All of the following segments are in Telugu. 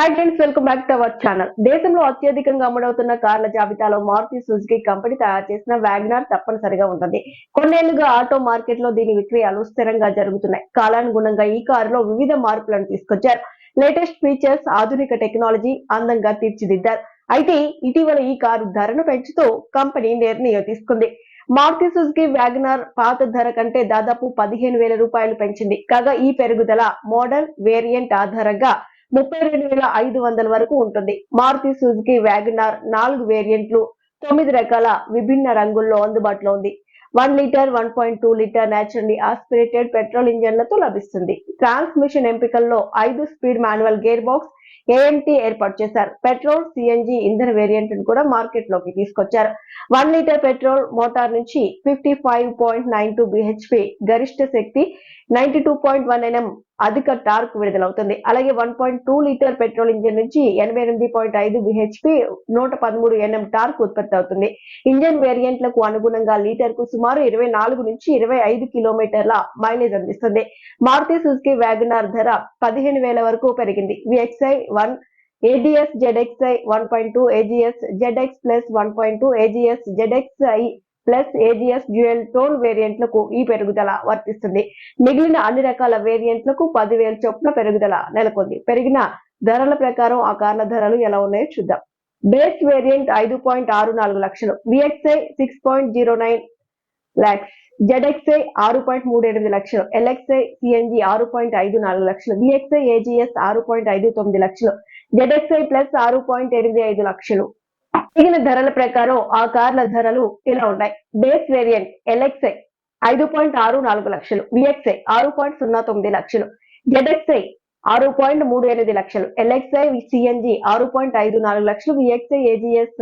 Hi friends welcome back to our channel దేశంలో అత్యధికంగా అమ్ముడవుతున్న కార్ల జాబితాలో మారుతి సుజుకి కంపెనీ తయారు చేసిన వ్యాగనార్ తప్పనిసరిగా ఉంటుంది. కొన్నేళ్ళుగా ఆటో మార్కెట్లో దీని విక్రయాలు స్థిరంగా జరుగుతున్నాయి. కాలానుగుణంగా ఈ కారులో వివిధ మార్పులను తీసుకొచ్చారు. లేటెస్ట్ ఫీచర్స్ ఆధునిక టెక్నాలజీ అందంగా తీర్చిదిద్దారు. అయితే ఇటీవల ఈ కారు ధరను పెంచుతూ కంపెనీ నిర్ణయం తీసుకుంది. మారుతి సుజుకి వ్యాగనార్ పాత ధర కంటే దాదాపు పదిహేను వేల రూపాయలు పెంచింది. కాగా ఈ పెరుగుదల మోడల్ వేరియంట్ ఆధారంగా ముప్పై రెండు వేల ఐదు వందల వరకు ఉంటుంది. మారుతి సుజుకి వ్యాగనార్ నాలుగు వేరియంట్లు తొమ్మిది రకాల విభిన్న రంగుల్లో అందుబాటులో ఉంది. One litre one point two litre naturally aspirated petrol ఇంజన్లతో లభిస్తుంది. ట్రాన్స్మిషన్ ఎంపికల్లో ఐదు speed manual gear box AMT ఏర్పాటు చేశారు. పెట్రోల్ సిఎన్జి ఇంధన వేరియంట్ కూడా మార్కెట్లోకి తీసుకొచ్చారు. వన్ లీటర్ పెట్రోల్ మోటార్ నుంచి fifty five point nine two BHP గరిష్ట శక్తి ninety two point one NM అధిక టార్క్ విడుదలవుతుంది. అలాగే one point two litre petrol engine నుంచి ఎనభై ఎనిమిది పాయింట్ ఐదు బిహెచ్పి నూట పదమూడు ఎన్ఎం టార్క్ ఉత్పత్తి అవుతుంది. ఇంజన్ వేరియంట్లకు అనుగుణంగా లీటర్కు సుమారు ఇరవై నాలుగు నుంచి ఇరవై ఐదు కిలోమీటర్ల మైలేజ్ అందిస్తుంది. మారుతి సుజుకి వ్యాగనార్ ధర పదిహేను వేల వరకు పెరిగింది. VXI one ADS ZXI one point two AGS ZX plus one point two AGS ZXI plus AGS dual tone వేరియంట్లకు ఈ పెరుగుదల వర్తిస్తుంది. మిగిలిన అన్ని రకాల వేరియంట్లకు పదివేల చొప్పున పెరుగుదల నెలకొంది. పెరిగిన ధరల ప్రకారం ఆ కార్ల ధరలు ఎలా ఉన్నాయో చూద్దాం. బేస్ వేరియంట్ ఐదు పాయింట్ ఆరు నాలుగు లక్షలు. VXI six point zero nine lakhs ZXI ఆరు పాయింట్ మూడు ఎనిమిది లక్షలు. ఎల్ఎక్స్ఐ సిఎన్జి ఆరు పాయింట్ ఐదు నాలుగు లక్షలు. విఎక్స్ఐ ఏజిఎస్ ఆరు పాయింట్ ఐదు తొమ్మిది లక్షలు. జెడ్ఎక్స్ఐ ప్లస్ ఆరు పాయింట్ ఎనిమిది ఐదు లక్షలు. మిగిలిన ధరల ప్రకారం ఆ కార్ల ధరలు ఇలా ఉన్నాయి. బేస్ వేరియంట్ ఎల్ఎక్స్ఐ ఐదు పాయింట్ ఆరు నాలుగు లక్షలు విఎక్స్ఐ ఆరు పాయింట్ సున్నా తొమ్మిది లక్షలు జెడ్ఎక్స్ఐ ఆరు పాయింట్ మూడు ఎనిమిది లక్షలు ఎల్ఎక్స్ఐ సిఎన్జి ఆరు పాయింట్ ఐదు నాలుగు లక్షలు విఎక్స్ఐ ఏజిఎస్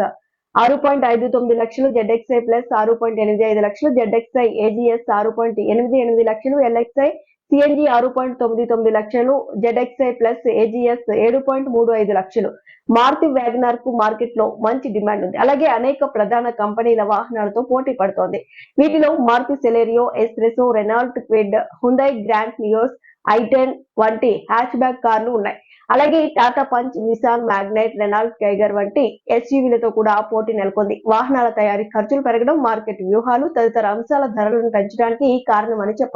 ఆరు పాయింట్ ఐదు తొమ్మిది లక్షలు జెడ్ఎక్స్ఐ ప్లస్ ఆరు పాయింట్ ఎనిమిది ఐదు లక్షలు జెడ్ఎక్స్ఐ ఏజిఎస్ ఆరు పాయింట్ ఎనిమిది ఎనిమిది లక్షలు ఎల్ఎక్స్ఐ సిఎన్జి ఆరు పాయింట్ తొమ్మిది తొమ్మిది లక్షలు జెడ్ఎక్స్ఐ ప్లస్ ఏజిఎస్ ఏడు పాయింట్ మూడు ఐదు లక్షలు. మారుతి వ్యాగనార్కు మార్కెట్లో మంచి డిమాండ్ ఉంది. అలాగే అనేక ప్రధాన కంపెనీల వాహనాలతో పోటీ పడుతోంది. వీటిలో Maruti Celerio S Presso Renault Kwid Hyundai Grand Nios i ten వంటి హ్యాచ్ బ్యాక్ కార్లు ఉన్నాయి. అలాగే Tata Punch Nissan Magnite Renault Tiger వంటి ఎస్యూవీలతో కూడా పోటీ నెలకొంది. వాహనాల తయారీ ఖర్చులు పెరగడం మార్కెట్ వ్యూహాలు తదితర అంశాల ధరలను పెంచడానికి ఈ కారణమని చెప్పారు